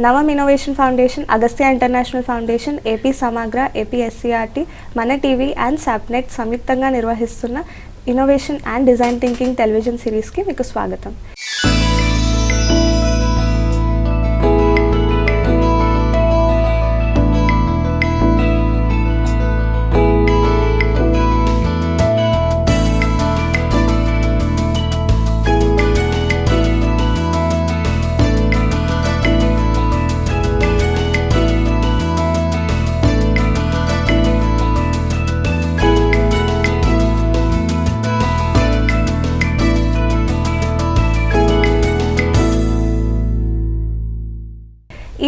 నవం innovation foundation Agastya international foundation AP Samagra AP SCERT Mana TV and SAPNET సంయుక్తంగా నిర్వహిస్తున్న innovation and design thinking television సిరీస్కి మీకు స్వాగతం.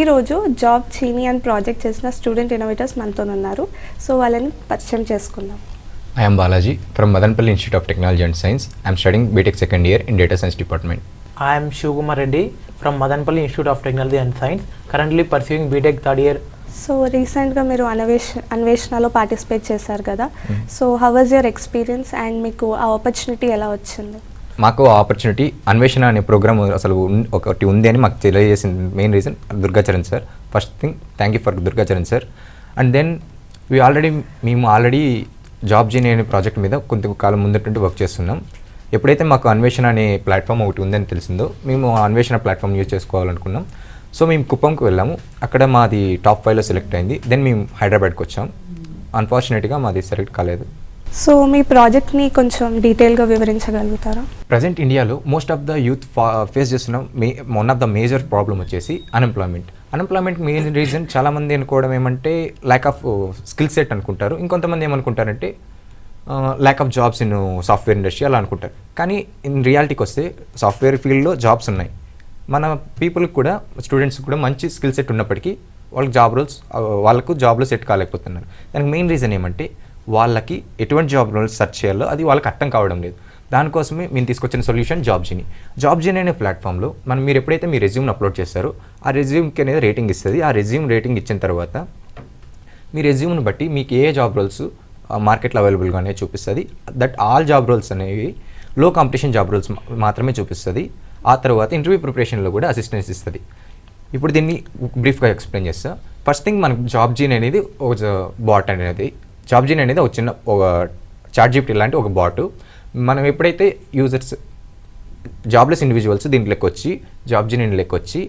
ఈరోజు job genie and project చేసిన student innovators మనతో ఉన్నారు. సో వాళ్ళని పరిచయం చేసుకుందాం. I am Balaji from Madanapalle institute of technology and science I'm studying BTech second year in data science department I'm Shivakumar Reddy from Madanapalle institute of technology and science currently pursuing BTech third year so రీసెంట్గా మీరు అన్వేష అన్వేషణలో participate చేశారు కదా. So how was your experience and మీకు ఆ opportunity ఎలా వచ్చింది? మాకు ఆపర్చునిటీ అన్వేషణ అనే ప్రోగ్రామ్ అసలు ఒకటి ఉంది అని మాకు తెలియజేసింది. Main reason Durgacharan sir first thing thank you for Durgacharan sir and then we already మేము ఆల్రెడీ జాబ్ జీని అనే ప్రాజెక్ట్ మీద కొంత కాలం ముందటి వర్క్ చేస్తున్నాం. ఎప్పుడైతే మాకు అన్వేషణ అనే ప్లాట్ఫామ్ ఒకటి ఉందని తెలిసిందో మేము అన్వేషణ ప్లాట్ఫామ్ యూజ్ చేసుకోవాలనుకున్నాం. సో మేము కుప్పంకి వెళ్ళాము. అక్కడ మాది టాప్ ఫైవ్లో సెలెక్ట్ అయింది. దెన్ మేము హైదరాబాద్కి వచ్చాం. అన్ఫార్చునేట్గా మాది సెలెక్ట్ కాలేదు. సో మీ ప్రాజెక్ట్ని కొంచెం డీటెయిల్గా వివరించగలుగుతారా? ప్రజెంట్ ఇండియాలో most of the youth face చేస్తున్న మే one of the major problem వచ్చేసి అన్ఎంప్లాయ్మెంట్ అన్ఎంప్లాయ్మెంట్ మెయిన్ రీజన్ చాలామంది అనుకోవడం ఏమంటే ల్యాక్ ఆఫ్ స్కిల్ సెట్ అనుకుంటారు. ఇంకొంతమంది ఏమనుకుంటారంటే lack of jobs in software industry అలా అనుకుంటారు. కానీ ఇన్ రియాలిటీకి వస్తే సాఫ్ట్వేర్ ఫీల్డ్లో జాబ్స్ ఉన్నాయి. మన పీపుల్కి కూడా స్టూడెంట్స్ కూడా మంచి స్కిల్ సెట్ ఉన్నప్పటికీ వాళ్ళకి జాబ్ రోల్స్ వాళ్ళకు జాబ్లో సెట్ కాలేకపోతున్నారు. దానికి మెయిన్ రీజన్ ఏమంటే వాళ్ళకి ఎటువంటి జాబ్ రోల్స్ సెర్చ్ చేయాలో అది వాళ్ళకి అర్థం కావడం లేదు. దానికోసమే మేము తీసుకొచ్చిన solution Job Genie Job Genie అనే ప్లాట్ఫామ్లో మనం మీరు ఎప్పుడైతే మీ రెజ్యూమ్ని అప్లోడ్ చేస్తారో ఆ రెజ్యూమ్కి అనేది రేటింగ్ ఇస్తుంది. ఆ రెజ్యూమ్ రేటింగ్ ఇచ్చిన తర్వాత మీ రెజ్యూమ్ని బట్టి మీకు ఏ జాబ్ రోల్స్ మార్కెట్లో అవైలబుల్గానే చూపిస్తుంది. దట్ ఆల్ జాబ్ రోల్స్ అనేవి లో కాంపిటీషన్ జాబ్ రోల్స్ మాత్రమే చూపిస్తుంది. ఆ తర్వాత ఇంటర్వ్యూ ప్రిపరేషన్లో కూడా అసిస్టెన్స్ ఇస్తుంది. ఇప్పుడు దీన్ని బ్రీఫ్గా ఎక్స్ప్లెయిన్ చేస్తా. ఫస్ట్ థింగ్ మనకు జాబ్ జీన్ అనేది ఒక బాట్ అనేది. జాబ్ జీన్ అనేది ఒక చిన్న ఒక చాట్ జీపీటీ లాంటి ఒక బాట్. మనం ఎప్పుడైతే యూజర్స్ జాబ్లెస్ ఇండివిజువల్స్ దీంట్లోకి వచ్చి జాబ్ జీన్ ఇంట్లోకి వచ్చి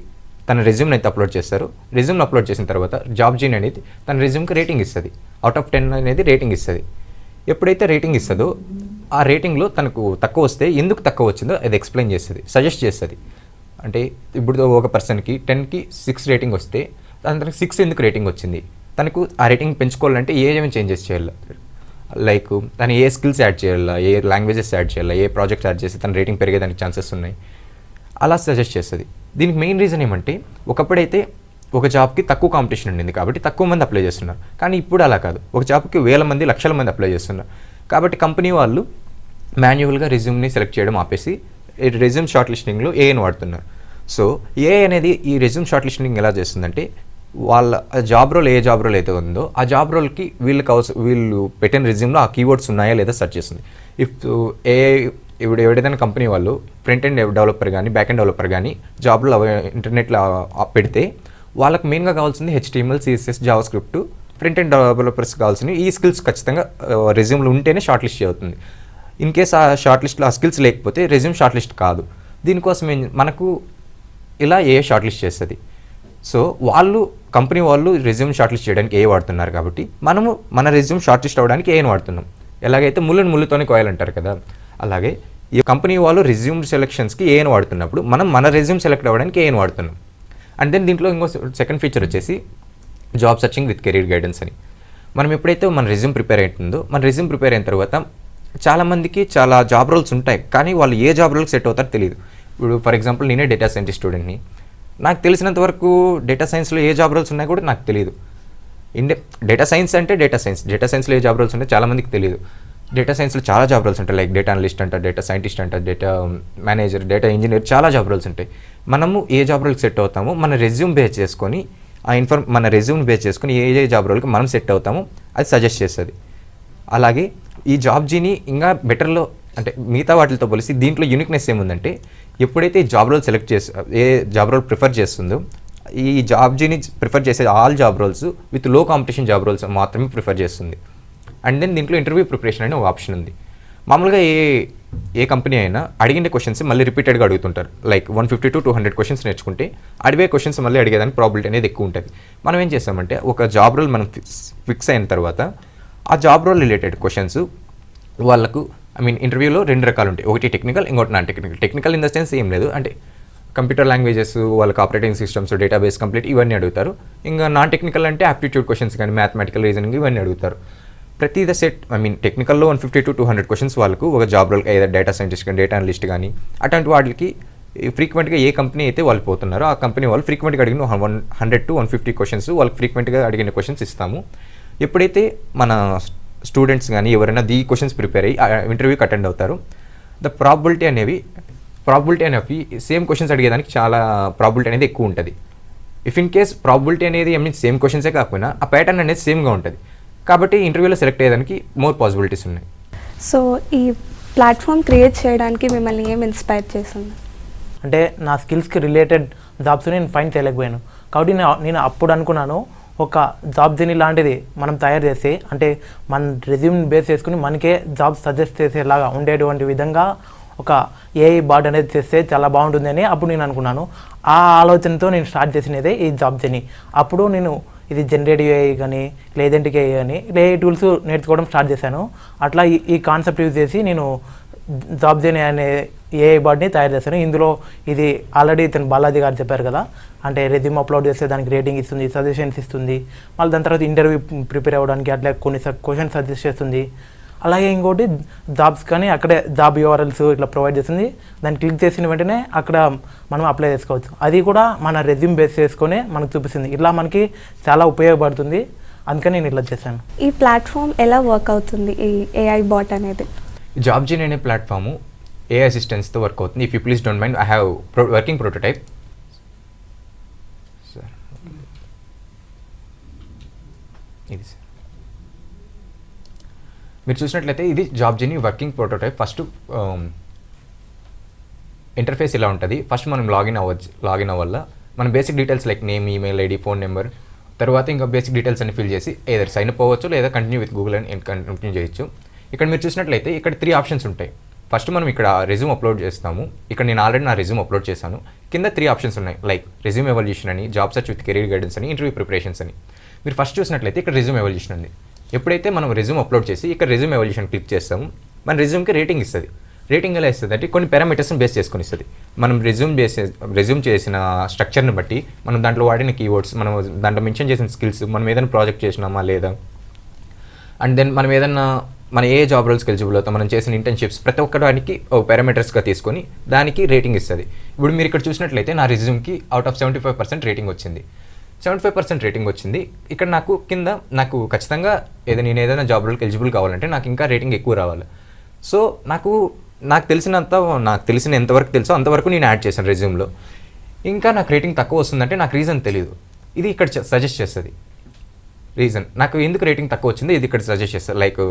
తన రెజ్యూమ్ని అయితే అప్లోడ్ చేస్తారు. రెజ్యూమ్ని అప్లోడ్ చేసిన తర్వాత జాబ్ జీన్ అనేది తన రెజ్యూమ్కి రేటింగ్ ఇస్తుంది. అవుట్ ఆఫ్ టెన్ అనేది రేటింగ్ ఇస్తుంది. ఎప్పుడైతే రేటింగ్ ఇస్తుందో ఆ రేటింగ్లో తనకు తక్కువ వస్తే ఎందుకు తక్కువ వచ్చిందో అది ఎక్స్ప్లెయిన్ చేస్తుంది సజెస్ట్ చేస్తుంది. అంటే ఇప్పుడు ఒక పర్సన్కి టెన్కి సిక్స్ రేటింగ్ వస్తే తనకి సిక్స్ ఎందుకు రేటింగ్ వచ్చింది? తనకు ఆ రేటింగ్ పెంచుకోవాలంటే ఏమేమి చేంజెస్ చేయాలి. లైక్ తను ఏ స్కిల్స్ యాడ్ చేయాలా ఏ లాంగ్వేజెస్ యాడ్ చేయాలా ఏ ప్రాజెక్ట్స్ యాడ్ చేసి తన రేటింగ్ పెరిగేదానికి ఛాన్సెస్ ఉన్నాయి. అలా సజెస్ట్ చేస్తుంది. దీనికి మెయిన్ రీజన్ ఏమంటే ఒకప్పుడైతే ఒక జాబ్కి తక్కువ కాంపిటీషన్ ఉండింది కాబట్టి తక్కువ మంది అప్లై చేస్తున్నారు. కానీ ఇప్పుడు అలా కాదు. ఒక జాబ్కి వేల మంది లక్షల మంది అప్లై చేస్తున్నారు. కాబట్టి కంపెనీ వాళ్ళు మాన్యువల్గా రెజ్యూమ్ని సెలెక్ట్ చేయడం ఆపేసి రెజ్యూమ్ షార్ట్ లిస్టింగ్లో ఏఎన్ వాడుతున్నారు. సో ఏ అనేది ఈ రెజ్యూమ్ షార్ట్ లిస్టింగ్ ఎలా చేస్తుందంటే వాళ్ళ జాబ్ రోల్ ఏ జాబ్ రోల్ అయితే ఉందో ఆ జాబ్ రోల్కి వీళ్ళకి అవసరం వీళ్ళు పెట్టిన రిజ్యూమ్లో ఆ కీవర్డ్స్ ఉన్నాయా లేదా సెర్చ్ చేస్తుంది. ఇఫ్ ఏ ఇప్పుడు ఎవడైనా కంపెనీ వాళ్ళు ఫ్రంట్ ఎండ్ డెవలపర్ కానీ బ్యాక్ ఎండ్ డెవలపర్ కానీ జాబ్లో ఇంటర్నెట్లో పెడితే వాళ్ళకి మెయిన్గా కావాల్సింది HTML CSS JavaScript front end developers కావాల్సినవి ఈ స్కిల్స్ ఖచ్చితంగా రెజ్యూమ్లో ఉంటేనే షార్ట్ లిస్ట్ అవుతుంది. ఇన్ కేస్ ఆ షార్ట్ లిస్ట్లో ఆ స్కిల్స్ లేకపోతే రెజ్యూమ్ షార్ట్ లిస్ట్ కాదు. దీనికోసం మనకు ఇలా ఏ షార్ట్ లిస్ట్ చేస్తుంది? సో వాళ్ళు కంపెనీ వాళ్ళు రెజ్యూమ్ షార్ట్ లిస్ట్ చేయడానికి ఏ వాడుతున్నారు కాబట్టి మనము మన రెజ్యూమ్ షార్ట్ లిస్ట్ అవ్వడానికి ఏం వాడుతున్నాం. ఎలాగైతే ముళ్ళని ముళ్ళుతోనే కోయాలంటారు కదా అలాగే ఈ కంపెనీ వాళ్ళు రెజ్యూమ్ సెలెక్షన్స్కి ఏం వాడుతున్నప్పుడు మనం మన రెజ్యూమ్ సెలెక్ట్ అవ్వడానికి ఏం వాడుతున్నాం. అండ్ దెన్ దీంట్లో ఇంకో సెకండ్ ఫీచర్ వచ్చేసి job searching with career guidance అని. మనం ఎప్పుడైతే మన రెజ్యూమ్ ప్రిపేర్ అవుతుందో మన రెజ్యూమ్ ప్రిపేర్ అయిన తర్వాత చాలామందికి చాలా జాబ్ రోల్స్ ఉంటాయి కానీ వాళ్ళు ఏ జాబ్ రోల్కి సెట్ అవుతారో తెలియదు ఇప్పుడు ఫర్ ఎగ్జాంపుల్ నేనే డేటా సైంటిస్ట్ స్టూడెంట్ని. నాకు తెలిసినంత వరకు డేటా సైన్స్లో ఏ జాబ్ రోల్స్ ఉన్నాయో కూడా నాకు తెలియదు ఇండే డేటా సైన్స్ అంటే డేటా సైన్స్ డేటా సైన్స్లో ఏ జాబ్ రోల్స్ ఉన్నాయో చాలామందికి తెలియదు డేటా సైన్స్లో చాలా జాబ్ రోల్స్ ఉంటాయి. లైక్ డేటా అనలిస్ట్ అంట డేటా సైంటిస్ట్ అంట డేటా మేనేజర్ డేటా ఇంజనీర్ చాలా జాబ్ రోల్స్ ఉంటాయి. మనము ఏ జాబ్ రోల్కి సెట్ అవుతామో మన రెజ్యూమ్ బేస్ చేసుకొని ఆ ఇన్ఫర్మ్ మన రెజ్యూమ్ బేస్ చేసుకొని ఏ ఏ జాబ్ రోల్కి మనం సెట్ అవుతామో అది సజెస్ట్ చేస్తుంది. అలాగే ఈ జాబ్ జీని ఇంకా బెటర్లో అంటే మిగతా వాటితో పోలిసి దీంట్లో యూనిక్నెస్ ఏముందంటే ఎప్పుడైతే ఈ జాబ్ రోల్ సెలెక్ట్ చేసి ఏ జాబ్ రోల్ ప్రిఫర్ చేస్తుందో ఈ జాబ్ జీని ప్రిఫర్ చేసే ఆల్ జాబ్ రోల్స్ విత్లో కాంపిటీషన్ జాబ్ రోల్స్ మాత్రమే ప్రిఫర్ చేస్తుంది. అండ్ దెన్ దీంట్లో ఇంటర్వ్యూ ప్రిపరేషన్ అనే ఒక ఆప్షన్ ఉంది. మామూలుగా ఏ ఏ కంపెనీ అయినా అడిగిన క్వశ్చన్స్ మళ్ళీ రిపీటెడ్గా అడుగుతుంటారు. Like one fifty to two hundred questions నేర్చుకుంటే అడిగే క్వశ్చన్స్ మళ్ళీ అడిగేదానికి ప్రాబిలిటీ అనేది ఎక్కువ ఉంటుంది. మనం ఏం చేస్తామంటే ఒక జాబ్ రోల్ మనం ఫిక్స్ ఫిక్స్ అయిన తర్వాత ఆ జాబ్ రోల్ రిలేటెడ్ క్వశ్చన్స్ వాళ్ళకు ఐ మీన్ ఇంటర్వ్యూలో రెండు రకాలు ఉంటాయి ఒకటి టెక్నికల్ ఇంకోటి non technical technical in the sense ఏం లేదు. అంటే కంప్యూటర్ లాంగ్వేజెస్ వాళ్ళకి ఆపరేటింగ్ సిస్టమ్స్ డేటాబేస్ కంప్లీట్ ఇవన్నీ అడుగుతారు. ఇంకా నాన్ టెక్నికల్ అంటే ఆప్టిట్యూడ్ క్వశ్చన్స్ కానీ మ్యాథమెటికల్ రీజనింగ్ ఇవన్నీ అడుగుతారు. ప్రతి the set I mean టెక్నికల్లో one fifty to two hundred questions వాళ్ళకు ఒక జాబ్ రోల్ ఏదైనా డేటా సైంటిస్ట్ కానీ డేటా అనలిస్ట్ కానీ అటువంటి వాటికి ఫ్రీక్వెంట్గా ఏ కంపెనీ అయితే వాళ్ళు పోతున్నారో ఆ కంపెనీ వాళ్ళు ఫ్రీక్వెంట్గా అడిగిన one hundred to one fifty questions వాళ్ళకి ఫ్రీక్వెంట్గా అడిగిన క్వశ్చన్స్ ఇస్తాము. ఎప్పుడైతే మన స్టూడెంట్స్ కానీ ఎవరైనా దీ క్వశ్చన్స్ ప్రిపేర్ అయ్యి ఇంటర్వ్యూకి అటెండ్ అవుతారు. ద ప్రాబిలిటీ అనేవి ప్రాబిలిటీ అనేవి సేమ్ క్వశ్చన్స్ అడిగేదానికి చాలా ప్రాబిలిటీ అనేది ఎక్కువ ఉంటుంది. ఇఫ్ ఇన్ కేస్ ప్రాబిలిటీ అనేది ఐ మీన్ సేమ్ క్వశ్చన్సే కాకపోయినా ఆ ప్యాటర్న్ అనేది సేమ్గా ఉంటుంది. కాబట్టి ఇంటర్వ్యూలో సెలెక్ట్ అయ్యేదానికి మోర్ పాసిబిలిటీస్ ఉన్నాయి. సో ఈ ప్లాట్ఫామ్ క్రియేట్ చేయడానికి మిమ్మల్ని ఏం ఇన్స్పైర్ చేసింది? అంటే నా స్కిల్స్కి రిలేటెడ్ జాబ్స్ నేను ఫైన్ చేయలేకపోయాను. కాబట్టి నేను- నేను అప్పుడు అనుకున్నాను ఒక జాబ్ జర్నీ లాంటిది మనం తయారు చేసి అంటే మన రెజ్యూమ్ బేస్ చేసుకుని మనకే జాబ్ సజెస్ట్ చేసేలాగా ఉండేటువంటి విధంగా ఒక ఏఐ బాట్ అనేది చేస్తే చాలా బాగుంటుందని అప్పుడు నేను అనుకున్నాను. ఆ ఆలోచనతో నేను స్టార్ట్ చేసినదే ఈ జాబ్ జర్నీ అప్పుడు నేను ఇది జనరేటివ్ ఏఐ కానీ లేదంటికి ఏఐ కానీ ఏఐ టూల్స్ నేర్చుకోవడం స్టార్ట్ చేశాను. అట్లా ఈ ఈ కాన్సెప్ట్ యూజ్ చేసి నేను జాబ్ జర్నీ అనే ఏఐ బాడ్ని తయారు చేశాను. ఇందులో ఇది ఆల్రెడీ ఇతను బాలాజీ గారు చెప్పారు కదా అంటే రెజ్యూమ్ అప్లోడ్ చేస్తే దానికి రేటింగ్ ఇస్తుంది సజెషన్స్ ఇస్తుంది. మళ్ళీ దాని తర్వాత ఇంటర్వ్యూ ప్రిపేర్ అవ్వడానికి అట్లా కొన్ని క్వశ్చన్ సజెస్ట్ చేస్తుంది. అలాగే ఇంకోటి జాబ్స్ కానీ అక్కడే జాబ్ యూఆర్ఎల్స్ ఇట్లా ప్రొవైడ్ చేస్తుంది. దాన్ని క్లిక్ చేసిన వెంటనే అక్కడ మనం అప్లై చేసుకోవచ్చు. అది కూడా మన రెజ్యూమ్ బేస్ చేసుకొని మనకు చూపిస్తుంది. ఇట్లా మనకి చాలా ఉపయోగపడుతుంది. అందుకని నేను ఇట్లా చేశాను. ఈ ప్లాట్ఫామ్ ఎలా వర్క్ అవుతుంది? ఈ ఏఐ బాట్ అనేది? జాబ్ జీన్ అనే ప్లాట్ఫాము ఏ అసిస్టెన్స్తో వర్క్ అవుతుంది. If you please don't mind I have working prototype sir ఇది. సార్ మీరు చూసినట్లయితే ఇది Job Genie working prototype. First interface ఇలా ఉంటుంది. ఫస్ట్ మనం లాగిన్ అవ్వచ్చు లాగిన్ అవ్వాల? మన basic details like name email ID phone number తర్వాత ఇంకా బేసిక్ డీటెయిల్స్ అన్ని ఫిల్ చేసి ఏదైనా సైన్ అప్ అవ్వచ్చు లేదా కంటిన్యూ విత్ గూగుల్ అని కంటిన్యూ చేయొచ్చు. ఇక్కడ మీరు చూసినట్లయితే ఇక్కడ త్రీ ఆప్షన్స్ ఉంటాయి. ఫస్ట్ మనం ఇక్కడ రెజ్యూమ్ అప్లోడ్ చేస్తాము. ఇక్కడ నేను ఆల్రెడీ నా రెజ్యూమ్ అప్లోడ్ చేశాను. కింద త్రీ ఆప్షన్స్ ఉన్నాయి. లైక్ రెజ్యూమ్ ఎవల్యూషన్ అని job search with career guidance అని ఇంటర్వ్యూ ప్రిపరేషన్స్ అని. మీరు ఫస్ట్ చూసినట్లయితే ఇక్కడ రెజ్యూమ్ ఎవల్యూషన్ ఉంది. ఎప్పుడైతే మనం రెజ్యూమ్ అప్లోడ్ చేసి ఇక్కడ రెజ్యూమ్ ఎవల్యూషన్ క్లిక్ చేస్తాము మన రెజ్యూమ్కి రేటింగ్ ఇస్తుంది. రేటింగ్ ఎలా ఇస్తుంది అంటే కొన్ని పారామీటర్స్ని బేస్ చేసుకొని ఇస్తుంది. మనం రెజ్యూమ్ చేసే రెజ్యూమ్ చేసిన స్ట్రక్చర్ని బట్టి మనం దాంట్లో వాడిన కీవర్డ్స్ మనం దాంట్లో మెన్షన్ చేసిన స్కిల్స్ మనం ఏదైనా ప్రాజెక్ట్ చేసినామా లేదా? అండ్ దెన్ మనం ఏదైనా మన ఏ జాబ్ రోల్స్కి ఎలిజిబుల్ అవుతాం మనం చేసిన ఇంటర్న్షిప్స్ ప్రతి ఒక్కడానికి ఒక పారామీటర్స్గా తీసుకొని దానికి రేటింగ్ ఇస్తుంది. ఇప్పుడు మీరు ఇక్కడ చూసినట్లయితే నా రిజ్యూమ్కి out of seventy five percent rating వచ్చింది. సెవెంటీ ఫైవ్ పర్సెంట్ రేటింగ్ వచ్చింది. ఇక్కడ నాకు కింద నాకు ఖచ్చితంగా ఏదైనా నేను ఏదైనా జాబ్ రోల్కి ఎలిజిబుల్ కావాలంటే నాకు ఇంకా రేటింగ్ ఎక్కువ రావాలి. సో నాకు నాకు తెలిసినంత నాకు తెలిసిన ఎంతవరకు తెలుసో అంతవరకు నేను యాడ్ చేశాను రెజ్యూమ్లో ఇంకా నాకు రేటింగ్ తక్కువ వస్తుందంటే నాకు రీజన్ తెలియదు ఇది ఇక్కడ సజెస్ట్ చేస్తుంది. రీజన్ నాకు ఎందుకు రేటింగ్ తక్కువ వచ్చిందో ఇది ఇక్కడ సజెస్ట్ చేస్తాను లైక్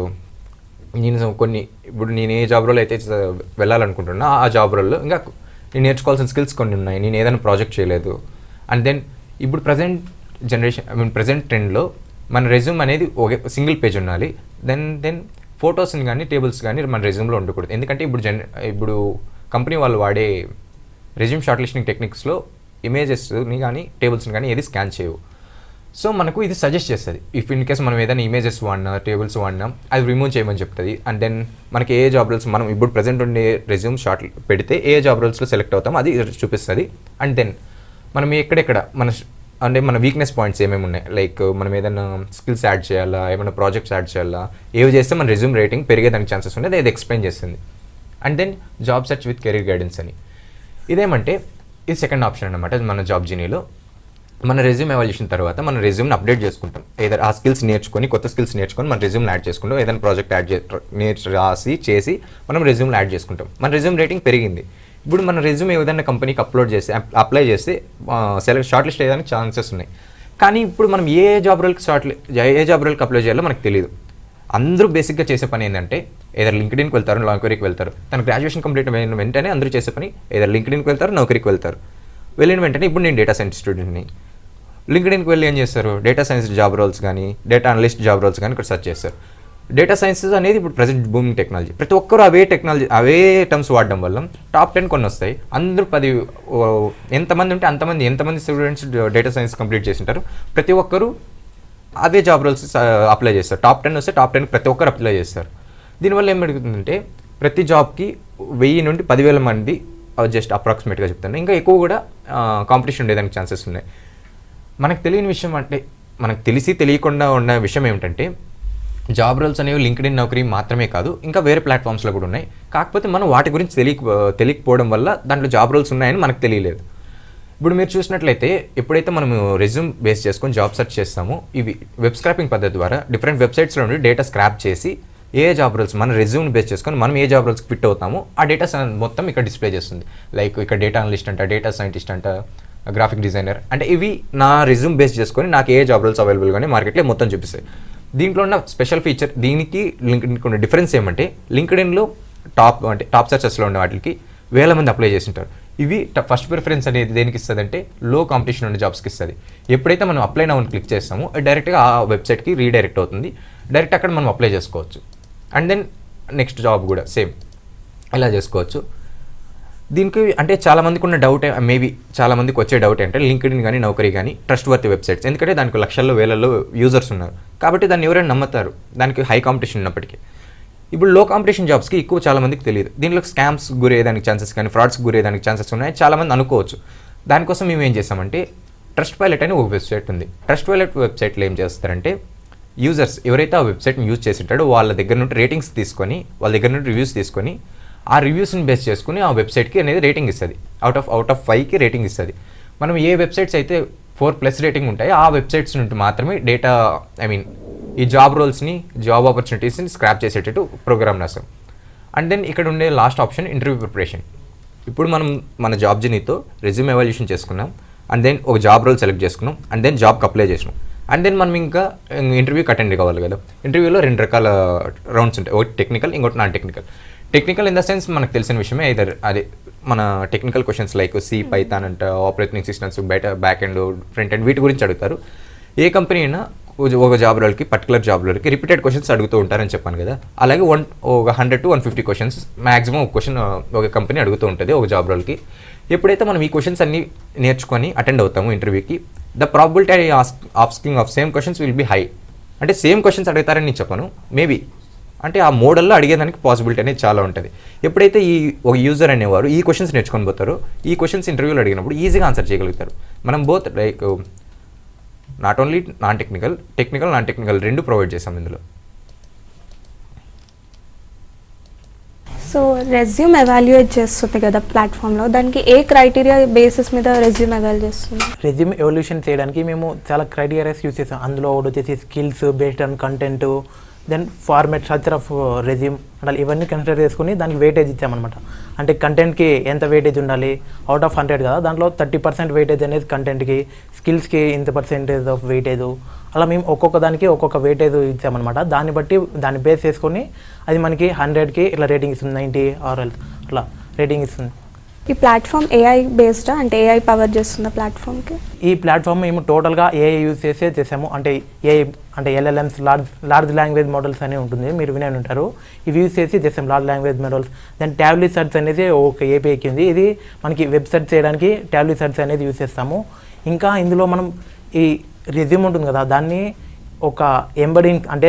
నేను కొన్ని ఇప్పుడు నేను ఏ జాబ్ రోల్ అయితే వెళ్ళాలనుకుంటున్నా ఆ జాబ్ రోల్లో ఇంకా నేను నేర్చుకోవాల్సిన స్కిల్స్ కొన్ని ఉన్నాయి. నేను ఏదైనా ప్రాజెక్ట్ చేయలేదు. అండ్ దెన్ ఇప్పుడు present generation I mean present ట్రెండ్లో మన రెజ్యూమ్ అనేది ఒకే సింగిల్ పేజ్ ఉండాలి. దెన్ దెన్ ఫొటోస్ని కానీ టేబుల్స్ కానీ మన రెజ్యూమ్లో ఉండకూడదు. ఎందుకంటే ఇప్పుడు జన్ ఇప్పుడు కంపెనీ వాళ్ళు వాడే రెజ్యూమ్ షార్ట్ లిస్టింగ్ టెక్నిక్స్లో ఇమేజెస్ని కానీ టేబుల్స్ని కానీ ఏది స్కాన్ చేయవు. సో మనకు ఇది సజెస్ట్ చేస్తుంది. ఇఫ్ ఇన్ కేస్ మనం ఏదైనా ఇమేజెస్ వాడినా టేబుల్స్ వాడినా అది రిమూవ్ చేయమని చెప్తుంది. అండ్ దెన్ మనకి ఏ జాబ్ రోల్స్ మనం ఇప్పుడు ప్రజెంట్ ఉండే రెజ్యూమ్ షార్ట్ పెడితే ఏ జాబ్ రోల్స్లో సెలెక్ట్ అవుతామో అది చూపిస్తుంది. అండ్ దెన్ మనం ఎక్కడెక్కడ? మన అంటే మన వీక్నెస్ పాయింట్స్ ఏమేమి ఉన్నాయి? లైక్ మనం ఏదైనా స్కిల్స్ యాడ్ చేయాలా? ఏమైనా ప్రాజెక్ట్స్ యాడ్ చేయాలా? ఏవి చేస్తే మన రెజ్యూమ్ రేటింగ్ పెరిగేదానికి ఛాన్సెస్ ఉన్నాయి? అది ఎక్స్ప్లెయిన్ చేస్తుంది. And then job search with career guidance అని. ఇదేమంటే ఇది సెకండ్ ఆప్షన్ అనమాట మన జాబ్ జీనీలో మన రెజ్యూమ్ ఎవాల్యూషన్ తర్వాత మన రెజ్యూమ్ని అప్డేట్ చేసుకుంటాం. ఏదైనా ఆ స్కిల్స్ నేర్చుకొని కొత్త స్కిల్స్ నేర్చుకొని మన రెజ్యూమ్ని యాడ్ చేసుకుంటాం. ఏదైనా ప్రాజెక్ట్ యాడ్ చే నేర్చు రాసి చేసి మనం రెజ్యూమ్లో యాడ్ చేసుకుంటాం. మన రెజ్యూమ్ రేటింగ్ పెరిగింది. ఇప్పుడు మన రెజ్యూమ్ ఏదైనా కంపెనీకి అప్లోడ్ చేసి అప్లై చేస్తే సెలెక్ట్ షార్ట్ లిస్ట్ అయ్యేదానికి ఛాన్సెస్ ఉన్నాయి. కానీ ఇప్పుడు మనం ఏ జాబ్ రోల్కి షార్ట్ ఏ జాబ్ రోల్కి అప్లై చేయాలో మనకు తెలియదు అందరూ బేసిక్గా చేసే పని ఏంటంటే ఏదైనా లింక్డ్ఇన్కి వెళ్తారు నౌకరీకి వెళ్తారు. తన గ్రాడ్యుయేషన్ కంప్లీట్ అయిన వెంటనే అందరూ చేసే పని ఏదైనా లింక్డ్ఇన్కి వెళ్తారు నౌకరీకి వెళ్తారు. వెళ్ళిన వెంటనే ఇప్పుడు నేను డేటా సైన్స్ స్టూడెంట్ని లింక్డ్ఇన్కి వెళ్ళి ఏం చేస్తారు? డేటా సైన్స్ జాబ్ రోల్స్ కానీ డేటా అనలిస్ట్ జాబ్ రోల్స్ కానీ ఇక్కడ సెర్చ్ చేస్తారు. డేటా సైన్సెస్ అనేది ఇప్పుడు ప్రజెంట్ బూమింగ్ టెక్నాలజీ ప్రతి ఒక్కరు అవే టెక్నాలజీ అవే టర్మ్స్ వాడడం వల్ల టాప్ టెన్ కొన్ని వస్తాయి. అందరూ పది ఎంతమంది ఉంటే అంతమంది ఎంతమంది స్టూడెంట్స్ డేటా సైన్స్ కంప్లీట్ చేసి ఉంటారు. ప్రతి ఒక్కరు అవే జాబ్ రోల్స్ అప్లై చేస్తారు. టాప్ టెన్ వస్తే టాప్ టెన్ ప్రతి ఒక్కరు అప్లై చేస్తారు. దీనివల్ల ఏం జరుగుతుందంటే ప్రతి జాబ్కి వెయ్యి నుండి పదివేల మంది జస్ట్ అప్రాక్సిమేట్గా చెప్తాను ఇంకా ఎక్కువ కూడా కాంపిటీషన్ ఉండేదానికి ఛాన్సెస్ ఉన్నాయి. మనకు తెలియని విషయం అంటే మనకు తెలిసి తెలియకుండా ఉన్న విషయం ఏమిటంటే జాబ్ రోల్స్ అనేవి లింక్డ్ ఇన్ నౌకరీ మాత్రమే కాదు ఇంకా వేరే ప్లాట్ఫామ్స్లో కూడా ఉన్నాయి. కాకపోతే మనం వాటి గురించి తెలియక తెలియకపోవడం వల్ల దాంట్లో జాబ్ రోల్స్ ఉన్నాయని మనకు తెలియలేదు. ఇప్పుడు మీరు చూసినట్లయితే ఎప్పుడైతే మనం రెజ్యూమ్ బేస్ చేసుకొని జాబ్ సెర్చ్ చేస్తామో ఇవి వెబ్ స్క్రాపింగ్ పద్ధతి ద్వారా డిఫరెంట్ వెబ్సైట్స్లో నుండి డేటా స్క్రాప్ చేసి ఏ జాబ్ రోల్స్ మన రెజ్యూమ్ బేస్ చేసుకొని మనం ఏ జాబ్ రోల్స్కి ఫిట్ అవుతామో ఆ డేటా మొత్తం ఇక్కడ డిస్ప్లే చేస్తుంది. లైక్ ఇక్కడ డేటా అనలిస్ట్ అంట డేటా సైంటిస్ట్ అంట గ్రాఫిక్ డిజైనర్. అంటే ఇవి నా రెజ్యూమ్ బేస్ చేసుకొని నాకు ఏ జాబ్ రోల్స్ అవైలబుల్గానే మార్కెట్లో మొత్తం చూపిస్తాయి. దీంట్లో ఉన్న స్పెషల్ ఫీచర్ దీనికి లింక్ ఉన్న డిఫరెన్స్ ఏమంటే లింక్డ్ఇన్లో టాప్ అంటే టాప్ సర్చెస్లో ఉన్న వాటికి వేల మంది అప్లై చేసి ఉంటారు ఇవి ఫస్ట్ ప్రిఫరెన్స్ అనేది దేనికి ఇస్తుంది అంటే లో కాంపిటీషన్ ఉన్న జాబ్స్కి ఇస్తుంది. ఎప్పుడైతే మనం అప్లై నౌన్ క్లిక్ చేస్తామో డైరెక్ట్గా ఆ వెబ్సైట్కి రీడైరెక్ట్ అవుతుంది. డైరెక్ట్ అక్కడ మనం అప్లై చేసుకోవచ్చు. అండ్ దెన్ నెక్స్ట్ జాబ్ కూడా సేమ్ ఇలా చేసుకోవచ్చు. దీనికి అంటే చాలా మందికి ఉన్న డౌట్ మేబీ uh, చాలా మందికి వచ్చే డౌట్ అంటే లింక్డ్ఇన్ కానీ నౌకరీ కానీ ట్రస్ట్ వర్తి వెబ్సైట్స్ ఎందుకంటే దానికి లక్షల్లో వేలల్లో యూజర్స్ ఉన్నారు. కాబట్టి దాన్ని ఎవరైనా నమ్ముతారు. దానికి హై కాంపిటీషన్ ఉన్నప్పటికీ. ఇప్పుడు లో కాంపిటీషన్ జాబ్స్కి ఎక్కువ చాలా మందికి తెలియదు. దీనిలో స్కామ్స్ గురయ్యేదానికి ఛాన్సెస్ కానీ ఫ్రాడ్స్ గురయ్యేదానికి ఛాన్సెస్ ఉన్నాయి. చాలామంది అనుకోవచ్చు. దానికోసం మేము ఏం చేస్తామంటే ట్రస్ట్ పైలట్ అని ఒక వెబ్సైట్ ఉంది. ట్రస్ట్ పైలట్ వెబ్సైట్లో ఏం చేస్తారంటే యూజర్స్ ఎవరైతే ఆ వెబ్సైట్ని యూజ్ చేసి ఉంటాడో వాళ్ళ దగ్గర నుండి రేటింగ్స్ తీసుకొని వాళ్ళ దగ్గర నుండి రివ్యూస్ తీసుకొని ఆ రివ్యూస్ని బేస్ చేసుకుని ఆ వెబ్సైట్కి అనేది రేటింగ్ ఇస్తుంది. అవుట్ ఆఫ్ అవుట్ ఆఫ్ ఫైవ్కి రేటింగ్ ఇస్తుంది. మనం ఏ వెబ్సైట్స్ అయితే ఫోర్ ప్లస్ రేటింగ్ ఉంటాయో ఆ వెబ్సైట్స్ నుండి మాత్రమే డేటా ఐ మీన్ ఈ జాబ్ రోల్స్ని జాబ్ ఆపర్చునిటీస్ని స్క్రాప్ చేసేటట్టు ప్రోగ్రామ్ రాసాం అండ్ దెన్ ఇక్కడ ఉండే లాస్ట్ ఆప్షన్ ఇంటర్వ్యూ ప్రిపరేషన్ ఇప్పుడు మనం మన జాబ్ జర్నీతో రెజ్యూమ్ ఎవాల్యూషన్ చేసుకున్నాం. అండ్ దెన్ ఒక జాబ్ రోల్ సెలెక్ట్ చేసుకున్నాం. అండ్ దెన్ జాబ్కి అప్లై చేసినాం. అండ్ దెన్ మనం ఇంకా ఇంటర్వ్యూకి అటెండ్ కావాలి కదా. ఇంటర్వ్యూలో రెండు రకాల రౌండ్స్ ఉంటాయి. ఒకటి టెక్నికల్ ఇంకోటి non technical technical in the sense మనకు తెలిసిన విషయమే ఇదర్ అదే మన technical questions like C Python అంట ఆపరేటింగ్ సిస్టమ్స్ బయట బ్యాక్ అండ్ ఫ్రంట్ అండ్ వీటి గురించి అడుగుతారు. ఏ కంపెనీ అయినా ఒక- జాబ్ రోల్కి పర్టికులర్ జాబ్ రోల్కి రిపీటెడ్ క్వశ్చన్స్ అడుగుతూ ఉంటారని చెప్పాను కదా. అలాగే వన్ ఒక hundred to one fifty questions maximum ఒక క్వశ్చన్ ఒక కంపెనీ అడుగుతూ ఉంటుంది ఒక జాబ్ రోల్కి ఎప్పుడైతే మనం ఈ క్వశ్చన్స్ అన్ని నేర్చుకొని అటెండ్ అవుతాము ఇంటర్వ్యూకి the probability asking of same questions will be high అంటే సేమ్ క్వశ్చన్స్ అడుగుతారని నేను చెప్పను. మేబీ అంటే ఆ మోడల్లో అడిగేదానికి పాసిబిలిటీ అనేది చాలా ఉంటుంది. ఎప్పుడైతే ఈ ఒక యూజర్ అనేవారు ఈ క్వశ్చన్స్ నేర్చుకొని పోతారో ఈ క్వశ్చన్స్ ఇంటర్వ్యూలో అడిగినప్పుడు ఈజీగా ఆన్సర్ చేయగలుగుతారు. మనం both like not only non technical technical non technical రెండు ప్రొవైడ్ చేసాం ఇందులో. సో రెజ్యూమ్ ఎవాల్యుయేట్ చేస్తుంది కదా ప్లాట్ఫామ్లో దానికి ఏ క్రైటీరియా బేసిస్ మీద రెజ్యూమ్ ఎవాల్యుయేట్ చేస్తుంది? రెజ్యూమ్ ఎవల్యూషన్ చేయడానికి మేము చాలా క్రైటీరియాస్ యూస్ చేస్తాం. అందులో ఒకటి వచ్చేసి skills based on content then format structure of resume అంటే ఇవన్నీ కన్సిడర్ చేసుకుని దానికి వెయిటేజ్ ఇచ్చామన్నమాట. అంటే కంటెంట్కి ఎంత వెయిటేజ్ ఉండాలి? అవుట్ ఆఫ్ హండ్రెడ్ కదా? దాంట్లో థర్టీ పర్సెంట్ వెయిటేజ్ అనేది కంటెంట్కి స్కిల్స్కి ఇంత పర్సెంటేజ్ ఆఫ్ వెయిటేజ్ అలా మేము ఒక్కొక్క దానికి ఒక్కొక్క వెయిటేజ్ ఇచ్చామన్నమాట. దాన్ని బట్టి దాన్ని బేస్ చేసుకొని అది మనకి హండ్రెడ్కి ఇట్లా రేటింగ్ ఇస్తుంది నైంటీ ఆర్ అలా రేటింగ్ ఇస్తుంది. ఈ ప్లాట్ఫామ్ ఏఐ బేస్డ్ అంటే ఏఐ పవర్ చేస్తున్న ప్లాట్ఫామ్కి? ఈ ప్లాట్ఫామ్ మేము టోటల్గా ఏఐ యూజ్ చేసే చేసాము. అంటే ఏఐ అంటే LLMs large large language models అనేవి ఉంటుంది. మీరు వినే ఉంటారు. ఇవి యూజ్ చేసి చేసాం large language models then tablet search అనేది ఒక ఏపీఐకి ఉంది. ఇది మనకి వెబ్ చేయడానికి ట్యాబ్లెట్ సర్చ్ అనేది యూజ్ చేస్తాము. ఇంకా ఇందులో మనం ఈ రెజ్యూమ్ ఉంటుంది కదా దాన్ని ఒక ఎంబడింగ్ అంటే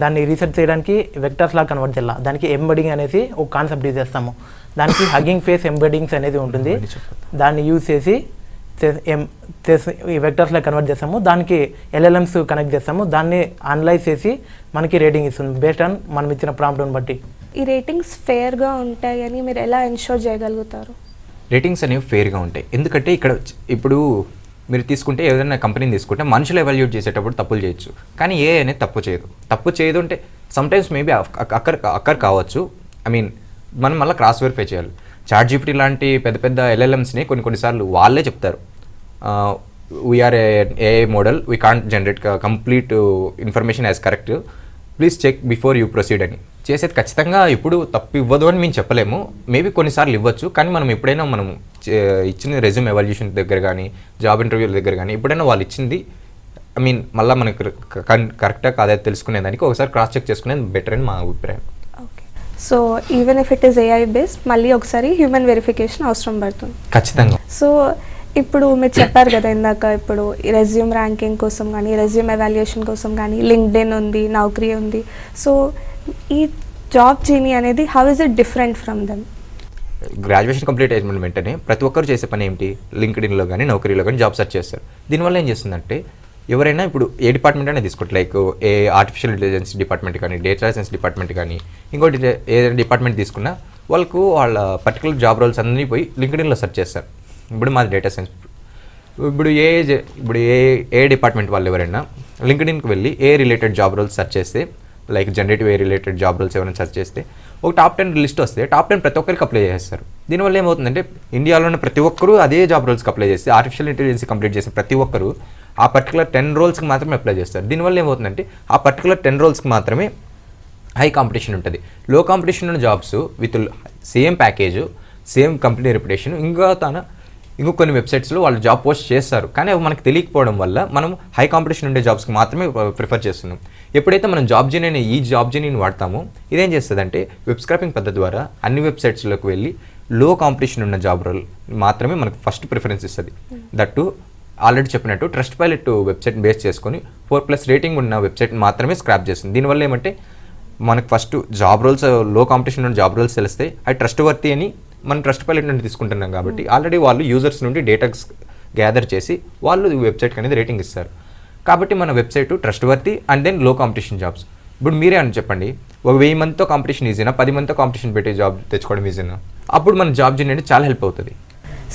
దాన్ని రీసెర్చ్ చేయడానికి వెక్టర్స్ లాగా కన్వర్ట్ చేయాలి? దానికి ఎంబడింగ్ అనేసి ఒక కాన్సెప్ట్ యూజ్ చేస్తాము. దానికి హగ్గింగ్ ఫేస్ ఎంబెడింగ్స్ అనేది ఉంటుంది. దాన్ని యూజ్ చేసి ఈ వెక్టర్స్లో కన్వర్ట్ చేస్తాము. దానికి ఎల్ఎల్ఎమ్స్ కనెక్ట్ చేస్తాము. దాన్ని అనలైజ్ చేసి మనకి రేటింగ్ ఇస్తుంది. బేస్డ్ ఆన్ మనం ఇచ్చిన ప్రాంప్ట్ని బట్టి. ఈ రేటింగ్స్ ఫేర్గా ఉంటాయని మీరు ఎలా ఎన్షోర్ చేయగలుగుతారు? రేటింగ్స్ అనేవి ఫేర్గా ఉంటాయి. ఎందుకంటే ఇక్కడ ఇప్పుడు మీరు తీసుకుంటే ఏదైనా కంపెనీని తీసుకుంటే మనుషులు ఎవాల్యూట్ చేసేటప్పుడు తప్పులు చేయొచ్చు. కానీ ఏ అనేది తప్పు చేయదు. తప్పు చేయదు అంటే సమ్టైమ్స్ మేబీ అక్కర్ అక్కర్ కావచ్చు. ఐ మీన్ మనం మళ్ళీ క్రాస్ వెరిఫై చేయాలి. చాట్ జీపీటీ లాంటి పెద్ద పెద్ద ఎల్ఎల్ఎమ్స్ని కొన్ని కొన్నిసార్లు వాళ్ళే చెప్తారు. We're a model we can't generate complete information as correct please check before you proceed అని. చేసేది ఖచ్చితంగా ఇప్పుడు తప్పు ఇవ్వదు అని మేము చెప్పలేము. మేబీ కొన్నిసార్లు ఇవ్వచ్చు కానీ మనం ఎప్పుడైనా మనం ఇచ్చిన రెజ్యూమ్ ఎవాల్యూషన్ దగ్గర కానీ జాబ్ ఇంటర్వ్యూల దగ్గర కానీ ఎప్పుడైనా వాళ్ళు ఇచ్చింది ఐ మీన్ మళ్ళీ మనకు కరెక్టా కాదా తెలుసుకునేదానికి ఒకసారి క్రాస్ చెక్ చేసుకునేది బెటర్ అని మా అభిప్రాయం. So even if it is AI based మళ్ళీ ఒకసారి హ్యూమన్ వెరిఫికేషన్ అవసరం పడుతుంది. ఖచ్చితంగా. సో ఇప్పుడు మీరు చెప్పారు కదా ఇందాక ఇప్పుడు రెజ్యూమ్ ర్యాంకింగ్ కోసం కానీ రెజ్యూమ్ ఎవాల్యుయేషన్ కోసం కానీ లింక్డ్ఇన్ ఉంది నౌకరీ ఉంది. సో ఈ జాబ్ జీనీ అనేది how is it different from them graduation complete అయిన వెంటనే ప్రతి ఒక్కరు చేసే పని ఏంటి? లింక్డ్ఇన్లో కానీ నౌకరీలో కానీ జాబ్ సెర్చ్ చేస్తారు. దీనివల్ల ఏం చేస్తుందంటే ఎవరైనా ఇప్పుడు ఏ డిపార్ట్మెంట్ అయినా తీసుకోండి like a artificial intelligence department కానీ డేటా సైన్స్ డిపార్ట్మెంట్ కానీ ఇంకోటి ఏ డిపార్ట్మెంట్ తీసుకున్నా వాళ్ళకు వాళ్ళ పర్టికులర్ జాబ్ రోల్స్ అన్నీ పోయి లింక్డ్ఇన్లో సెర్చ్ చేస్తారు. ఇప్పుడు మాది డేటా సైన్స్ ఇప్పుడు ఏ ఇప్పుడు ఏ ఏ డిపార్ట్మెంట్ వాళ్ళు ఎవరైనా లింక్డ్ఇన్కి వెళ్ళి AI related job roles search చేస్తే like generative AI related job roles ఎవరైనా సెర్చ్ చేస్తే ఒక టాప్ టెన్ లిస్ట్ వస్తే టాప్ టెన్ ప్రతి ఒక్కరికి అప్లై చేస్తారు దీనివల్ల ఏమవుతుందంటే ఇండియాలోని ప్రతి ఒక్కరు అదే జాబ్ రోల్స్కి అప్లై చేస్తే ఆర్టిఫిషియల్ ఇంటెలిజెన్స్ కంప్లీట్ చేసిన ప్రతి ఒక్కరు ఆ పర్టికులర్ టెన్ రోల్స్కి మాత్రమే అప్లై చేస్తారు. దీనివల్ల ఏమవుతుందంటే ఆ పర్టికులర్ టెన్ రోల్స్కి మాత్రమే హై కాంపిటీషన్ ఉంటుంది. లో కాంపిటీషన్ ఉన్న jobs with same package same company reputation ఇంకా తన ఇంకో కొన్ని వెబ్సైట్స్లో వాళ్ళు జాబ్ పోస్ట్ చేస్తారు. కానీ అవి మనకు తెలియకపోవడం వల్ల మనం హై కాంపిటీషన్ ఉండే జాబ్స్కి మాత్రమే ప్రిఫర్ చేస్తున్నాం. ఎప్పుడైతే మనం జాబ్ జీని అనే ఈ జాబ్ జీనీని వాడతామో ఇదేం చేస్తుందంటే వెబ్ స్క్రాపింగ్ పద్ధతి ద్వారా అన్ని వెబ్సైట్స్లోకి వెళ్ళి లో కాంపిటీషన్ ఉన్న జాబ్ రోల్ మాత్రమే మనకు ఫస్ట్ ప్రిఫరెన్స్ ఇస్తుంది. దట్టు ఆల్రెడీ చెప్పినట్టు ట్రస్ట్ పైలట్ వెబ్సైట్ బేస్ చేసుకొని ఫోర్ ప్లస్ రేటింగ్ ఉన్న వెబ్సైట్ మాత్రమే స్క్రాప్ చేస్తుంది. దీనివల్ల ఏమంటే మనకు ఫస్ట్ జాబ్ రోల్స్లో కాంపిటీషన్ ఉన్న జాబ్ రోల్స్ తెలిస్తే అవి ట్రస్ట్ వర్తి అని మనం ట్రస్ట్ పైలట్ నుండి తీసుకుంటున్నాం కాబట్టి ఆల్రెడీ వాళ్ళు యూజర్స్ నుండి డేటా గ్యాదర్ చేసి వాళ్ళు వెబ్సైట్కి అనేది రేటింగ్ ఇస్తారు. కాబట్టి మన వెబ్సైట్ ట్రస్ట్ వర్తి అండ్ దెన్లో కాంపిటీషన్ జాబ్స్. ఇప్పుడు మీరే అని చెప్పండి. ఒక వెయ్యి మందితో కాంపిటీషన్ ఈజీనా? పది మందితో కాంపిటీషన్ పెట్టే జాబ్ తెచ్చుకోవడం ఈజీనా? అప్పుడు మన జాబ్ జనరేట్ చాలా హెల్ప్ అవుతుంది.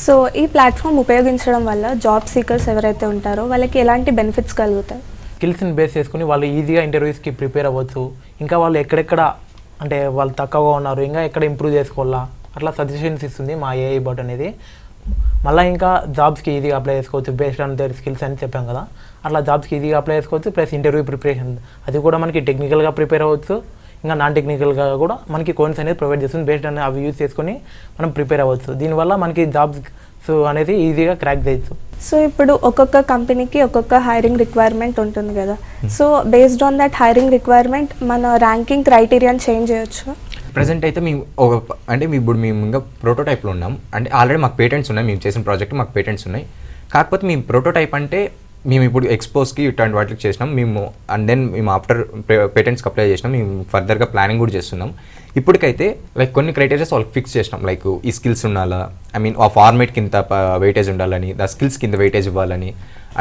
సో ఈ ప్లాట్ఫామ్ ఉపయోగించడం వల్ల జాబ్ సీకర్స్ ఎవరైతే ఉంటారో వాళ్ళకి ఎలాంటి బెనిఫిట్స్ కలుగుతాయి? స్కిల్స్ని బేస్ చేసుకుని వాళ్ళు ఈజీగా ఇంటర్వ్యూస్కి ప్రిపేర్ అవ్వచ్చు. ఇంకా వాళ్ళు ఎక్కడెక్కడ అంటే వాళ్ళు తక్కువగా ఉన్నారు ఇంకా ఎక్కడ ఇంప్రూవ్ చేసుకోవాలా? అట్లా సజెషన్స్ ఇస్తుంది మా ఏఐ బట్ అనేది. మళ్ళీ ఇంకా జాబ్స్కి ఈజీగా అప్లై చేసుకోవచ్చు బేస్డ్ ఆన్ దేర్ స్కిల్స్ అని చెప్పాం కదా. అట్లా జాబ్స్కి ఈజీగా అప్లై చేసుకోవచ్చు ప్లస్ ఇంటర్వ్యూ ప్రిపరేషన్ అది కూడా మనకి టెక్నికల్గా ప్రిపేర్ అవ్వచ్చు. ఇంకా నాన్ టెక్నికల్గా కూడా మనకి కోర్స్ అనేది ప్రొవైడ్ చేస్తుంది. బేస్డ్ అని అవి యూజ్ చేసుకొని మనం ప్రిపేర్ అవ్వచ్చు. దీనివల్ల మనకి జాబ్స్ అనేది ఈజీగా క్రాక్ చేయొచ్చు. సో ఇప్పుడు ఒక్కొక్క కంపెనీకి ఒక్కొక్క హైరింగ్ రిక్వైర్మెంట్ ఉంటుంది కదా. So based on that hiring requirement మన ర్యాంకింగ్ క్రైటీరియాని చేంజ్ చేయొచ్చు? ప్రజెంట్ అయితే మేము ఒక అంటే మీ ఇప్పుడు మేము ఇంకా ప్రోటోటైప్లో ఉన్నాం. అంటే ఆల్రెడీ మాకు పేటెంట్స్ ఉన్నాయి. మేము చేసిన ప్రాజెక్ట్ మాకు పేటెంట్స్ ఉన్నాయి. కాకపోతే మేము ప్రోటోటైప్ అంటే మేము ఇప్పుడు ఎక్స్పోస్కి ఇట్లాంటి వాటికి చేసినాం. మేము అండ్ దెన్ మేము ఆఫ్టర్ పేటెంట్స్కి అప్లై చేసినాం. మేము ఫర్దర్గా ప్లానింగ్ కూడా చేస్తున్నాం. ఇప్పటికైతే లైక్ కొన్ని క్రైటీరియాస్ వాళ్ళకి ఫిక్స్ చేసినాం. లైక్ ఈ స్కిల్స్ ఉండాలా? ఐ మీన్ ఆ ఫార్మేట్కి ఇంత వెయిటేజ్ ఉండాలని ద స్కిల్స్ కింద వెయిటేజ్ ఇవ్వాలని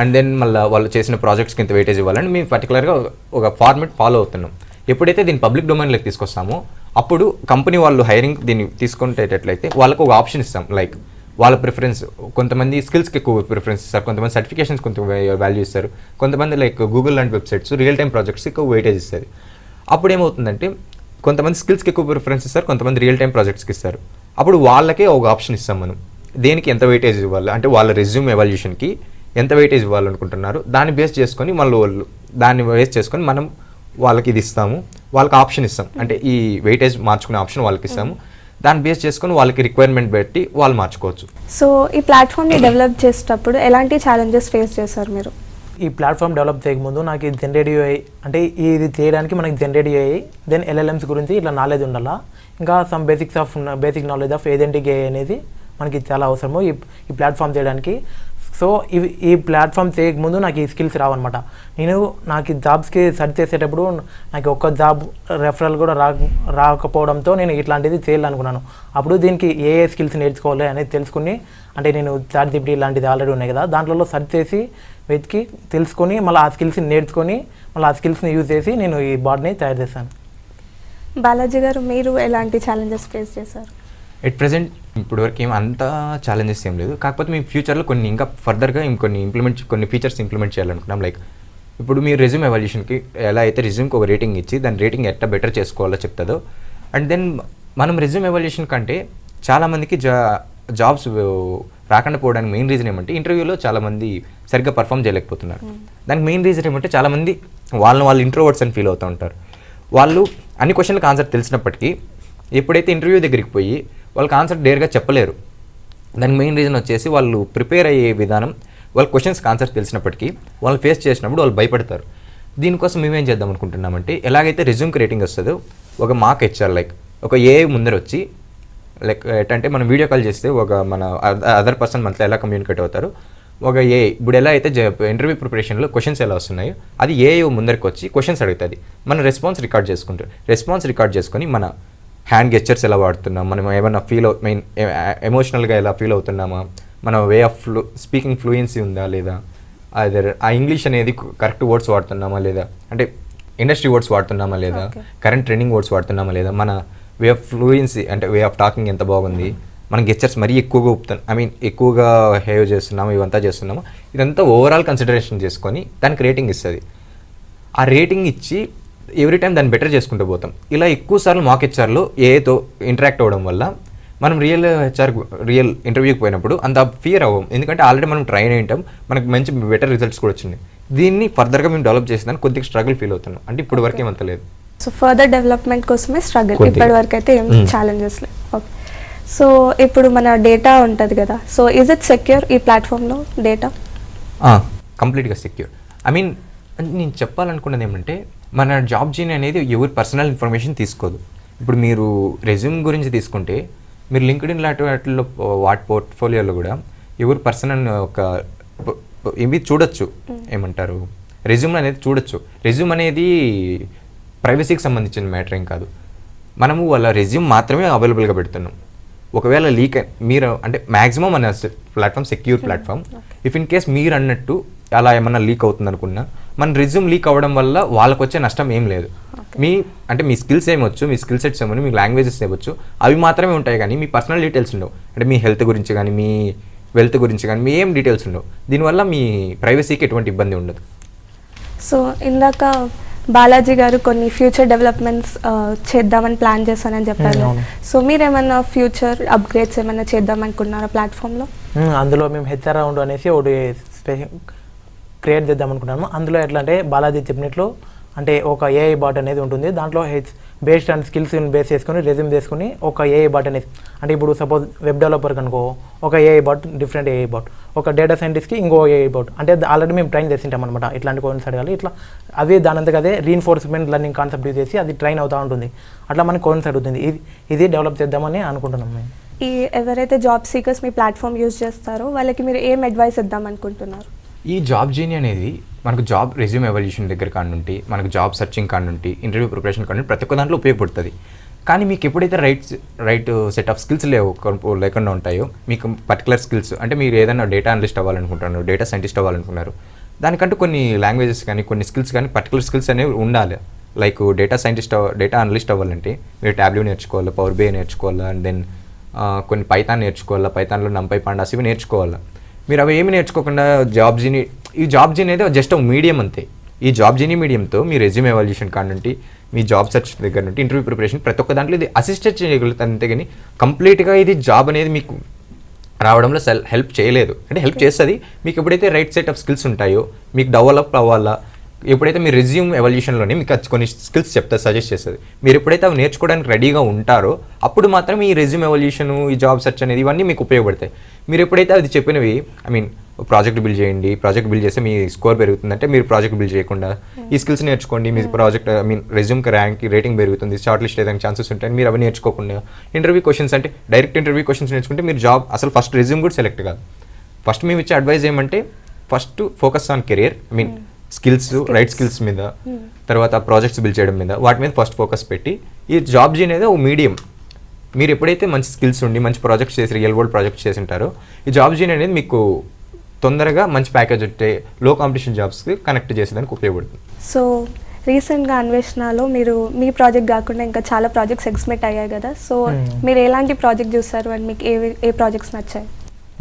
అండ్ దెన్ మళ్ళీ వాళ్ళు చేసిన ప్రాజెక్ట్స్ కింద వెయిటేజ్ ఇవ్వాలని మేము పర్టికులర్గా ఒక ఫార్మేట్ ఫాలో అవుతున్నాం. ఎప్పుడైతే దీన్ని పబ్లిక్ డొమైన్లోకి తీసుకొస్తామో అప్పుడు కంపెనీ వాళ్ళు హైరింగ్ దీన్ని తీసుకుంటేటట్లయితే వాళ్ళకు ఒక ఆప్షన్ ఇస్తాం. లైక్ వాళ్ళ ప్రిఫరెన్స్ కొంతమంది స్కిల్స్కి ఎక్కువ ప్రిఫరెన్స్ ఇస్తారు కొంతమంది సర్టిఫికేషన్స్ కొంత వాల్యూ ఇస్తారు కొంతమంది లైక్ గూగుల్ లాంటి వెబ్సైట్స్ రియల్ టైం ప్రాజెక్ట్స్ ఎక్కువ వెయిటేజ్ ఇస్తుంది అప్పుడు ఏమవుతుందంటే కొంతమంది స్కిల్స్కి ఎక్కువ ప్రిఫరెన్స్ ఇస్తారు కొంతమంది రియల్ టైం ప్రాజెక్ట్స్కి ఇస్తారు. అప్పుడు వాళ్ళకే ఒక ఆప్షన్ ఇస్తాం మనం. దేనికి ఎంత వెయిటేజ్ ఇవ్వాలి? అంటే వాళ్ళ రెజ్యూమ్ ఎవాల్యూషన్కి ఎంత వెయిటేజ్ ఇవ్వాలనుకుంటున్నారు? దాన్ని బేస్ చేసుకొని మళ్ళీ వాళ్ళు దాన్ని బేస్ చేసుకొని మనం వాళ్ళకి ఇది ఇస్తాము వాళ్ళకి ఆప్షన్ ఇస్తాం. అంటే ఈ వెయిటేజ్ మార్చుకునే ఆప్షన్ వాళ్ళకి ఇస్తాము. దాన్ని బేస్ చేసుకొని వాళ్ళకి రిక్వైర్మెంట్ పెట్టి వాళ్ళు మార్చుకోవచ్చు. సో ఈ ప్లాట్ఫామ్ని డెవలప్ చేసేటప్పుడు ఎలాంటి ఛాలెంజెస్ ఫేస్ చేశారు మీరు? ఈ ప్లాట్ఫామ్ డెవలప్ చేయకముందు నాకు ఇది జనరేటివ్ ఏఐ అంటే ఇది చేయడానికి మనకి జనరేటివ్ ఏఐ దెన్ ఎల్ఎల్ఎమ్స్ గురించి ఇట్లా నాలెడ్జ్ ఉండాలా? ఇంకా some basics of basic knowledge of agentic AI అనేది మనకి చాలా అవసరము. ఈ ఈ ప్లాట్ఫామ్ చేయడానికి సో ఇవి ఈ ప్లాట్ఫామ్ చేయకముందు నాకు ఈ స్కిల్స్ రావన్నమాట. నేను నాకు ఈ జాబ్స్కి సెర్చ్ చేసేటప్పుడు నాకు ఒక్క జాబ్ రెఫరల్ కూడా రా రాకపోవడంతో నేను ఇట్లాంటిది చేయాలనుకున్నాను. అప్పుడు దీనికి ఏ ఏ స్కిల్స్ నేర్చుకోవాలి అనేది తెలుసుకుని అంటే నేను చాట్ జీపీటీ లాంటిది ఆల్రెడీ ఉన్నాయి కదా దాంట్లో సెర్చ్ చేసి వెతికి తెలుసుకొని మళ్ళీ ఆ స్కిల్స్ని నేర్చుకొని మళ్ళీ ఆ స్కిల్స్ని యూజ్ చేసి నేను ఈ బాడీని తయారు చేశాను. బాలాజీ గారు మీరు ఎలాంటి ఛాలెంజెస్ ఫేస్ చేశారు? ఎట్ ప్రజెంట్ ఇప్పటివరకు ఏం అంత ఛాలెంజెస్ ఏం లేదు. కాకపోతే మేము ఫ్యూచర్లో కొన్ని ఇంకా ఫర్దర్గా ఇంకొన్ని ఇంప్లిమెంట్ కొన్ని ఫీచర్స్ ఇంప్లిమెంట్ చేయాలనుకున్నాం లైక్ ఇప్పుడు మీ రెజ్యూమ్ ఎవాల్యూషన్కి ఎలా అయితే రెజ్యూమ్కి ఒక రేటింగ్ ఇచ్చి దాని రేటింగ్ ఎట్లా బెటర్ చేసుకోవాలో చెప్తుందో అండ్ దెన్ మనం రెజ్యూమ్ ఎవాల్యూషన్ కంటే చాలామందికి జా జాబ్స్ రాకుండా పోవడానికి మెయిన్ రీజన్ ఏమంటే ఇంటర్వ్యూలో చాలామంది సరిగ్గా పర్ఫామ్ చేయలేకపోతున్నారు. దానికి మెయిన్ రీజన్ ఏమంటే చాలామంది వాళ్ళని వాళ్ళు ఇంట్రోవర్డ్స్ అని ఫీల్ అవుతూ ఉంటారు. వాళ్ళు అన్ని క్వశ్చన్లకు ఆన్సర్ తెలిసినప్పటికీ ఎప్పుడైతే ఇంటర్వ్యూ దగ్గరికి పోయి వాళ్ళకి ఆన్సర్ డేర్గా చెప్పలేరు. దానికి మెయిన్ రీజన్ వచ్చేసి వాళ్ళు ప్రిపేర్ అయ్యే విధానం వాళ్ళ క్వశ్చన్స్కి ఆన్సర్ తెలిసినప్పటికీ వాళ్ళు ఫేస్ చేసినప్పుడు వాళ్ళు భయపడతారు. దీనికోసం మేమేం చేద్దాం అనుకుంటున్నామంటే ఎలాగైతే రెజ్యూమ్కి రేటింగ్ వస్తుందో ఒక మార్క్ ఇచ్చారు లైక్ ఒక ఏ ముందర వచ్చి లైక్ ఏంటంటే మనం వీడియో కాల్ చేస్తే ఒక మన అదర్ పర్సన్ మనతో ఎలా కమ్యూనికేట్ అవుతారు ఒక ఏ ఇప్పుడు ఎలా అయితే ఇంటర్వ్యూ ప్రిపరేషన్లో క్వశ్చన్స్ ఎలా వస్తున్నాయో అది ఏ ముందరికి వచ్చి క్వశ్చన్స్ అడుగుతుంది. మన రెస్పాన్స్ రికార్డ్ చేసుకుంటారు రెస్పాన్స్ రికార్డ్ చేసుకొని మన హ్యాండ్ గెస్చర్స్ ఎలా వాడుతున్నాం? మనం ఏమైనా ఫీల్ అవు మెయిన్ ఎమోషనల్గా ఎలా ఫీల్ అవుతున్నామా? మన way of flu speaking fluency ఉందా లేదా? అదర్ ఆ ఇంగ్లీష్ అనేది కరెక్ట్ వర్డ్స్ వాడుతున్నామా లేదా? అంటే ఇండస్ట్రీ వర్డ్స్ వాడుతున్నామా లేదా. కరెంట్ ట్రెండింగ్ వర్డ్స్ వాడుతున్నామా లేదా? మన వే ఆఫ్ ఫ్లూయెన్సీ అంటే వే ఆఫ్ టాకింగ్ ఎంత బాగుంది? మన గెస్చర్స్ మరీ ఎక్కువగా ఊపుతాం ఐ మీన్ ఎక్కువగా హేవ్ చేస్తున్నాము? ఇవంతా చేస్తున్నాము? ఇదంతా ఓవరాల్ కన్సిడరేషన్ చేసుకొని దానికి రేటింగ్ ఇస్తుంది. ఆ రేటింగ్ ఇచ్చి ఎవ్రీ టైం దాన్ని బెటర్ చేసుకుంటూ పోతాం. ఇలా ఎక్కువ సార్లు మాక్ హెచ్ఆర్లో ఏతో ఇంటరాక్ట్ అవ్వడం వల్ల మనం రియల్ హెచ్ఆర్ రియల్ ఇంటర్వ్యూకి పోయినప్పుడు అంత ఫియర్ అవ్వం. ఎందుకంటే ఆల్రెడీ మనం ట్రైన్ అయ్యాం మనకు మంచి బెటర్ రిజల్ట్స్ కూడా వచ్చినాయి దీన్ని ఫర్దర్గా మేము డెవలప్ చేసేదాన్ని కొద్దిగా స్ట్రగుల్ ఫీల్ అవుతున్నాం. అంటే ఇప్పుడు వరకు ఏమంత లేదు. సో ఫర్దర్ డెవలప్మెంట్ కోసమే స్ట్రగుల్. ఇప్పటి వరకు అయితే ఏం. ఛాలెంజెస్ లేవు. ఓకే. సో ఇప్పుడు మన డేటా ఉంటుంది కదా. సో ఇస్ ఇట్ సెక్యూర్ ఈ ప్లాట్ఫామ్లో డేటా? కంప్లీట్గా సెక్యూర్ ఐ మీన్ నేను చెప్పాలనుకున్నది ఏమంటే మన జాబ్ జీని అనేది ఎవరి పర్సనల్ ఇన్ఫర్మేషన్ తీసుకోదు. ఇప్పుడు మీరు రెజ్యూమ్ గురించి తీసుకుంటే మీరు లింక్డ్ఇన్ లాంటి వాటిల్లో వాటి పోర్ట్ఫోలియోలో కూడా ఎవరు పర్సనల్ ఒక ఇవి చూడొచ్చు. ఏమంటారు? రెజ్యూమ్ అనేది చూడొచ్చు. రెజ్యూమ్ అనేది ప్రైవసీకి సంబంధించిన మ్యాటర్ ఏం కాదు. మనము వాళ్ళ రెజ్యూమ్ మాత్రమే అవైలబుల్గా పెడుతున్నాం. ఒకవేళ లీక్ మీరు అంటే మ్యాక్సిమం మన platform secure platform if in case మీరు అన్నట్టు అలా ఏమన్నా లీక్ అవుతుంది అనుకున్నా మన రెజ్యూమ్ లీక్ అవ్వడం వల్ల వాళ్ళకి వచ్చే నష్టం ఏం లేదు. మీ అంటే మీ స్కిల్స్ ఏమొచ్చు మీ స్కిల్ సెట్స్ ఏమని మీ లాంగ్వేజెస్ ఏమొచ్చు అవి మాత్రమే ఉంటాయి కానీ మీ పర్సనల్ డీటెయిల్స్ ఉండవు. అంటే మీ హెల్త్ గురించి కానీ మీ వెల్త్ గురించి కానీ మీ ఏం డీటెయిల్స్ ఉండవు. దీనివల్ల మీ ప్రైవసీకి ఎటువంటి ఇబ్బంది ఉండదు. సో ఇందాక బాలాజీ గారు కొన్ని ఫ్యూచర్ డెవలప్మెంట్స్ చేద్దామని ప్లాన్ చేశానని చెప్పారు. సో మీరు ఏమన్నా ఫ్యూచర్ అప్గ్రేడ్స్ ఏమన్నా చేద్దాం అనుకున్నారా ప్లాట్ఫామ్లో. అందులో మేము హెచ్ఆర్ రౌండ్ అనేసి ఒకటి క్రియేట్ చేద్దాం అనుకున్నాము అందులో ఎట్లా అంటే బాలాజీ చెప్పినట్లు అంటే ఒక ఏఐ బాట్ అనేది ఉంటుంది దాంట్లో H based and skills base చేసుకొని రెజ్యూమ్ చేసుకుని ఒక ఏఐ బాట్ అనేది అంటే ఇప్పుడు సపోజ్ వెబ్ డెవలపర్ కనుకో ఒక AI bot different AI bot ఒక డేటా సైంటిస్ట్కి ఇంకో ఏఐ బాట్ అంటే ఆల్రెడీ మేము ట్రైన్ చేసింటాం అనమాట ఇట్లాంటి కోర్స్ అడగాలి. ఇట్లా అవి దానంతగా అదే రీఎన్ఫోర్స్మెంట్ లెర్నింగ్ కాన్సెప్ట్ యూజ్ చేసి అది ట్రైన్ అవుతూ ఉంటుంది. అట్లా మనకి కోర్స్ అడుగుతుంది. ఇది ఇది డెవలప్ చేద్దామని అనుకుంటున్నాం మేము. ఈ ఎవరైతే జాబ్ సీకర్స్ మీ ప్లాట్ఫామ్ యూజ్ చేస్తారో వాళ్ళకి మీరు ఏం అడ్వైస్ ఇద్దాం అనుకుంటున్నారు? ఈ జాబ్ జీని అనేది మనకు జాబ్ రెజ్యూమ్ ఎవల్యూషన్ దగ్గర కానుంటి మనకు జాబ్ సర్చింగ్ కానుంటి ఇంటర్వ్యూ ప్రిపరేషన్ కానుంటి ప్రతి ఒక్క దాంట్లో ఉపయోగపడుతుంది. కానీ మీకు ఎప్పుడైతే right right set of skills లేవు లేకుండా ఉంటాయో మీకు పర్టికులర్ స్కిల్స్ అంటే మీరు ఏదైనా డేటా అనలిస్ట్ అవ్వాలనుకుంటున్నారు డేటా సైంటిస్ట్ అవ్వాలనుకున్నారు దానికంటూ కొన్ని లాంగ్వేజెస్ కానీ కొన్ని స్కిల్స్ కానీ పర్టికులర్ స్కిల్స్ అనేవి ఉండాలి. Like data scientist data analyst అవ్వాలంటే మీరు ట్యాబ్లూ నేర్చుకోవాలి పవర్ బే నేర్చుకోవాలి అండ్ దెన్ కొన్ని పైథాన్ నేర్చుకోవాలా పైథాన్లో నంపై పాండాస్ ఇవి నేర్చుకోవాలా. మీరు అవి ఏమి నేర్చుకోకుండా జాబ్ జీని ఈ జాబ్ జీని అనేది జస్ట్ ఒక మీడియం అంతే. ఈ జాబ్ జీని మీడియంతో మీ రెజ్యూమ్ ఎవాల్యూషన్ కాడ నుండి మీ జాబ్ సెర్చ్ దగ్గర నుండి ఇంటర్వ్యూ ప్రిపరేషన్ ప్రతి ఒక్క దాంట్లో ఇది అసిస్టెంట్ చేయగలుగుతారు అంతే కానీ కంప్లీట్గా ఇది జాబ్ అనేది మీకు రావడంలో సెల్ హెల్ప్ చేయలేదు. అంటే హెల్ప్ చేస్తుంది. మీకు ఎప్పుడైతే రైట్ సెట్ ఆఫ్ స్కిల్స్ ఉంటాయో మీకు డెవలప్ అవ్వాలా ఎప్పుడైతే మీ రెజ్యూమ్ ఎవల్యూషన్లోనే మీకు కొన్ని స్కిల్స్ చెప్తా సజెస్ట్ చేస్తుంది. మీరు ఎప్పుడైతే అవి నేర్చుకోవడానికి రెడీగా ఉంటారో అప్పుడు మాత్రం ఈ రెజ్యూమ్ ఎవల్యూషన్ ఈ జాబ్ సెర్చ్ అనేది ఇవన్నీ మీకు ఉపయోగపడతాయి. మీరు ఎప్పుడైతే అది చెప్పినవి ఐ మీన్ ప్రాజెక్ట్ బిల్డ్ చేయండి ప్రాజెక్ట్ బిల్డ్ చేస్తే మీ స్కోర్ పెరుగుతుందంటే మీరు ప్రాజెక్ట్ బిల్డ్ చేయకుండా ఈ స్కిల్స్ నేర్చుకోండి మీ ప్రాజెక్ట్ ఐ మీన్ రెజ్యూమ్కి ర్యాంక్ రేటింగ్ పెరుగుతుంది షార్ట్ లిస్ట్ అయ్యడానికి ఛాన్సెస్ ఉంటాయి మీరు అవి నేర్చుకోకుండా. ఇంటర్వ్యూ క్వశ్చన్స్ అంటే డైరెక్ట్ ఇంటర్వ్యూ క్వశ్చన్స్ నేర్చుకుంటే మీరు జాబ్ అసలు ఫస్ట్ రెజ్యూమ్ కూడా సెలెక్ట్ కాదు. ఫస్ట్ మేము ఇచ్చే అడ్వైజ్ ఏమంటే first focus on career I mean skills right skills మీద తర్వాత ప్రాజెక్ట్స్ బిల్డ్ చేయడం మీద వాటి మీద ఫస్ట్ ఫోకస్ పెట్టి ఈ జాబ్ జీ అనేది ఒక మీడియం మీరు ఎప్పుడైతే మంచి స్కిల్స్ ఉండి మంచి ప్రాజెక్ట్స్ చేసి రియల్ వరల్డ్ ప్రాజెక్ట్స్ చేసి ఉంటారో ఈ జాబ్ జీన్ అనేది మీకు తొందరగా మంచి ప్యాకేజ్ ఉంటే లో కాంపిటీషన్ జాబ్స్కి కనెక్ట్ చేసేదానికి ఉపయోగపడుతుంది. సో రీసెంట్గా అన్వేషణలో మీరు మీ ప్రాజెక్ట్ కాకుండా ఇంకా చాలా ప్రాజెక్ట్స్ ఎక్స్మిట్ అయ్యాయి కదా. So Hmm. మీరు ఎలాంటి ప్రాజెక్ట్ చూస్తారు అండ్ మీకు ఏ ఏ ప్రాజెక్ట్స్ నచ్చాయి?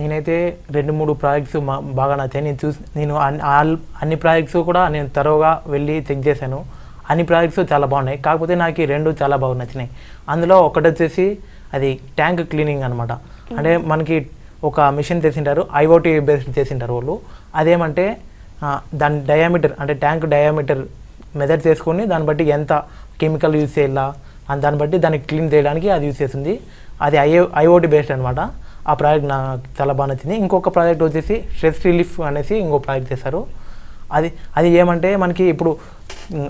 నేనైతే రెండు మూడు ప్రాజెక్ట్స్ మా బాగా నచ్చాయి. నేను చూసి నేను అన్ని ప్రాజెక్ట్స్ కూడా నేను తరోగా వెళ్ళి చెక్ చేశాను. అన్ని ప్రాజెక్ట్స్ చాలా బాగున్నాయి. కాకపోతే నాకు ఈ రెండు చాలా బాగా నచ్చినాయి. అందులో ఒకటి వచ్చేసి అది ట్యాంక్ క్లీనింగ్ అనమాట అంటే మనకి ఒక మిషన్ చేసింటారు ఐఓటీ బేస్డ్ చేసింటారు వాళ్ళు. అదేమంటే దాని డయామీటర్ అంటే ట్యాంక్ డయామీటర్ మెజర్ చేసుకొని దాన్ని బట్టి ఎంత కెమికల్ యూజ్ చేయాలా అని దాన్ని బట్టి దాన్ని క్లీన్ చేయడానికి అది యూజ్ చేస్తుంది. అది ఐఓ ఐఓటీ బేస్డ్ అనమాట ఆ ప్రాజెక్ట్ నాకు చాలా బాగా నచ్చింది. ఇంకొక ప్రాజెక్ట్ వచ్చేసి స్ట్రెస్ రిలీఫ్ అనేసి ఇంకో ప్రాజెక్ట్ చేశారు. అది అది ఏమంటే మనకి ఇప్పుడు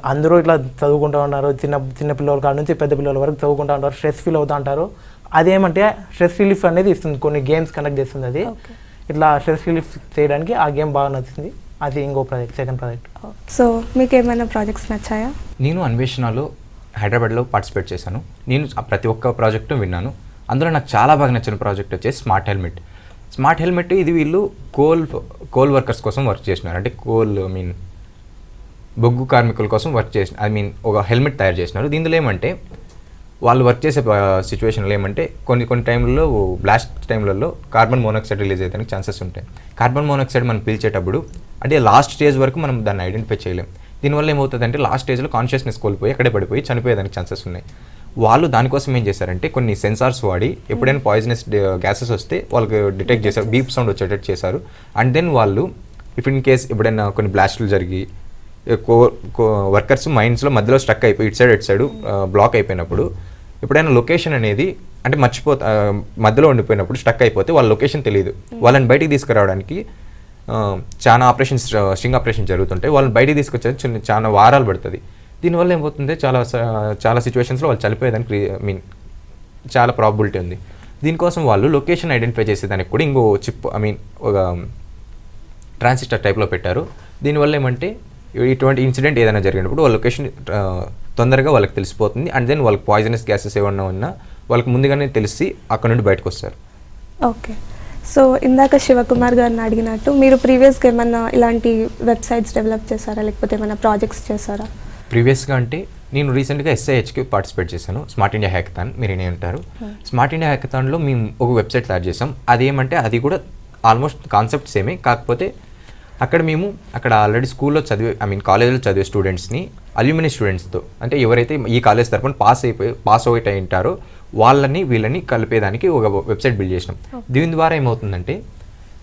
అందరూ ఇట్లా చదువుకుంటూ ఉన్నారు చిన్న చిన్న పిల్లల కాడ నుంచి పెద్ద పిల్లల వరకు చదువుకుంటూ ఉంటారు. స్ట్రెస్ ఫీల్ అవుతూ ఉంటారు. అదేమంటే స్ట్రెస్ రిలీఫ్ అనేది ఇస్తుంది. కొన్ని గేమ్స్ కండక్ట్ చేస్తుంది అది. ఇట్లా స్ట్రెస్ రిలీఫ్ చేయడానికి ఆ గేమ్ బాగా నచ్చింది. అది ఇంకో ప్రాజెక్ట్ సెకండ్ ప్రాజెక్ట్. సో మీకు ఏమైనా ప్రాజెక్ట్స్ నచ్చాయా? నేను అన్వేషణలో హైదరాబాద్లో పార్టిసిపేట్ చేశాను. నేను ఆ ప్రతి ఒక్క ప్రాజెక్టు విన్నాను. అందులో నాకు చాలా బాగా నచ్చిన ప్రాజెక్ట్ వచ్చేసి స్మార్ట్ హెల్మెట్ స్మార్ట్ హెల్మెట్ ఇది వీళ్ళు కోల్ కోల్ వర్కర్స్ కోసం వర్క్ చేసినారు. అంటే కోల్ ఐ మీన్ బొగ్గు కార్మికుల కోసం వర్క్ చేసిన ఐ మీన్ ఒక హెల్మెట్ తయారు చేసినారు. దీనిలో ఏమంటే వాళ్ళు వర్క్ చేసే సిచ్యువేషన్లో ఏమంటే కొన్ని కొన్ని టైంలలో బ్లాస్ట్ టైంలలో కార్బన్ మోనాక్సైడ్ రిలీజ్ అయ్యడానికి ఛాన్సెస్ ఉంటాయి. కార్బన్ మోనాక్సైడ్ మనం పీల్చేటప్పుడు అంటే లాస్ట్ స్టేజ్ వరకు మనం దాన్ని ఐడెంటిఫై చేయలేం. దీనివల్ల ఏమవుతుందంటే లాస్ట్ స్టేజ్లో కాన్షియస్నెస్ కోల్పోయి అక్కడే పడిపోయి చనిపోయేదానికి ఛాన్సెస్ ఉన్నాయి. వాళ్ళు దానికోసం ఏం చేశారంటే కొన్ని సెన్సార్స్ వాడి ఎప్పుడైనా పాయిజనస్ గ్యాసెస్ వస్తే వాళ్ళకి డిటెక్ట్ చేశారు బీప్ సౌండ్ వచ్చేటట్టు చేశారు. అండ్ దెన్ వాళ్ళు ఇఫ్ ఇన్ కేస్ ఎప్పుడైనా కొన్ని బ్లాస్టులు జరిగి వర్కర్స్ మైండ్స్లో మధ్యలో స్ట్రక్ అయిపోయి ఇటు సైడ్ ఇటు సైడ్ బ్లాక్ అయిపోయినప్పుడు ఎప్పుడైనా లొకేషన్ అనేది అంటే మర్చిపోతా మధ్యలో ఉండిపోయినప్పుడు స్ట్రక్ అయిపోతే వాళ్ళ లొకేషన్ తెలియదు. వాళ్ళని బయటికి తీసుకురావడానికి చాలా ఆపరేషన్స్ స్ట్రింగ్ ఆపరేషన్ జరుగుతుంటాయి వాళ్ళని బయటికి తీసుకొచ్చేది చిన్న చాలా వారాలు పడుతుంది. దీనివల్ల ఏమవుతుంది? చాలా చాలా సిచ్యువేషన్స్లో వాళ్ళు చనిపోయేదానికి మీన్ చాలా ప్రాబిలిటీ ఉంది. దీనికోసం వాళ్ళు లొకేషన్ ఐడెంటిఫై చేసేదానికి కూడా ఇంకో చిప్ ఐ మీన్ ఒక ట్రాన్సిస్టర్ టైప్లో పెట్టారు. దీనివల్ల ఏమంటే ఇటువంటి ఇన్సిడెంట్ ఏదైనా జరిగినప్పుడు వాళ్ళ లొకేషన్ తొందరగా వాళ్ళకి తెలిసిపోతుంది. అండ్ దెన్ వాళ్ళకి పాయిజనస్ గ్యాసెస్ ఏమన్నా ఉన్నా వాళ్ళకి ముందుగానే తెలిసి అక్కడ నుండి బయటకు వస్తారు. ఓకే సో ఇందాక శివకుమార్ గారిని అడిగినట్టు మీరు ప్రీవియస్గా ఏమైనా ఇలాంటి వెబ్సైట్స్ డెవలప్ చేశారా? లేకపోతే ఏమైనా ప్రాజెక్ట్స్ చేశారా? ప్రీవియస్గా అంటే నేను రీసెంట్గా ఎస్ఐహెచ్కి పార్టిసిపేట్ చేశాను స్మార్ట్ ఇండియా హ్యాకథాన్ మీరు ఏనే ఉంటారు. స్మార్ట్ ఇండియా హ్యాకథాన్లో మేము ఒక వెబ్సైట్ తయారు చేసాం అదేమంటే అది కూడా ఆల్మోస్ట్ కాన్సెప్ట్ సేమే కాకపోతే అక్కడ మేము అక్కడ ఆల్రెడీ స్కూల్లో చదివే ఐ మీన్ కాలేజీలో చదివే స్టూడెంట్స్ని అల్యూమిని స్టూడెంట్స్తో అంటే ఎవరైతే ఈ కాలేజ్ తరపున పాస్ అయిపోయి పాస్ అవుట్ అయి ఉంటారో వాళ్ళని వీళ్ళని కలిపేదానికి ఒక వెబ్సైట్ బిల్డ్ చేసినాం. దీని ద్వారా ఏమవుతుందంటే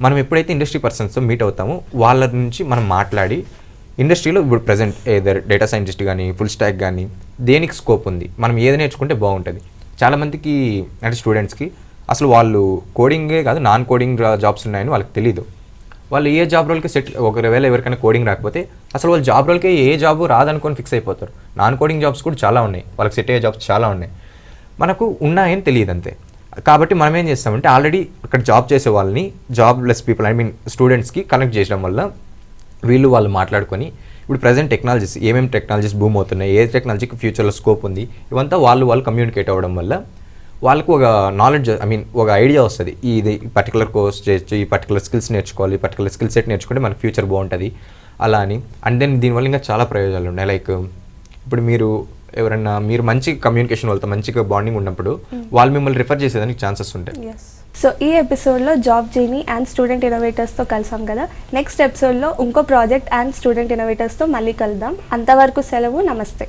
మనం ఎప్పుడైతే ఇండస్ట్రీ పర్సన్స్తో మీట్ అవుతామో వాళ్ళ నుంచి మనం మాట్లాడి ఇండస్ట్రీలో ఇప్పుడు ప్రజెంట్ ఏదర్ డేటా సైంటిస్ట్ కానీ ఫుల్ స్టాక్ కానీ దేనికి స్కోప్ ఉంది? మనం ఏది నేర్చుకుంటే బాగుంటుంది. చాలామందికి అంటే స్టూడెంట్స్కి అసలు వాళ్ళు కోడింగే కాదు నాన్ కోడింగ్ జాబ్స్ ఉన్నాయని వాళ్ళకి తెలియదు వాళ్ళు ఏ జాబ్ రోల్కి సెట్ ఒకవేళ ఎవరికైనా కోడింగ్ రాకపోతే అసలు వాళ్ళు జాబ్ రోల్కే ఏ జాబ్ రాదనుకొని ఫిక్స్ అయిపోతారు. నాన్ కోడింగ్ జాబ్స్ కూడా చాలా ఉన్నాయి. వాళ్ళకి సెట్ అయ్యే జాబ్స్ చాలా ఉన్నాయి. మనకు ఉన్నాయని తెలియదు అంతే. కాబట్టి మనం ఏం చేస్తామంటే ఆల్రెడీ అక్కడ జాబ్ చేసే వాళ్ళని jobless people I mean స్టూడెంట్స్కి కనెక్ట్ చేయడం వల్ల వీళ్ళు వాళ్ళు మాట్లాడుకొని ఇప్పుడు ప్రజెంట్ టెక్నాలజీస్ ఏమేమి టెక్నాలజీస్ బూమ్ అవుతున్నాయి ఏ టెక్నాలజీకి ఫ్యూచర్లో స్కోప్ ఉంది ఇవంతా వాళ్ళు వాళ్ళు కమ్యూనికేట్ అవ్వడం వల్ల వాళ్ళకు ఒక నాలెడ్జ్ ఐ మీన్ ఒక ఐడియా వస్తుంది. ఇది పర్టికులర్ కోర్స్ చేయొచ్చు ఈ పర్టికులర్ స్కిల్స్ నేర్చుకోవాలి ఈ పర్టికులర్ స్కిల్ సెట్ నేర్చుకుంటే మనకి ఫ్యూచర్ బాగుంటుంది అలా అని. అండ్ దెన్ దీనివల్ల ఇంకా చాలా ప్రయోజనాలు ఉన్నాయి. లైక్ ఇప్పుడు మీరు ఎవరన్నా మీరు మంచి కమ్యూనికేషన్ వాళ్ళతో మంచిగా బాండింగ్ ఉన్నప్పుడు వాళ్ళు మిమ్మల్ని రిఫర్ చేసేదానికి ఛాన్సెస్ ఉంటాయి. సో ఈ ఎపిసోడ్లో జాబ్ జీని అండ్ స్టూడెంట్ ఇన్నోవేటర్స్తో కలిసాం కదా. నెక్స్ట్ ఎపిసోడ్లో ఇంకో ప్రాజెక్ట్ అండ్ స్టూడెంట్ ఇన్నోవేటర్స్తో మళ్ళీ కలుద్దాం. అంతవరకు సెలవు నమస్తే.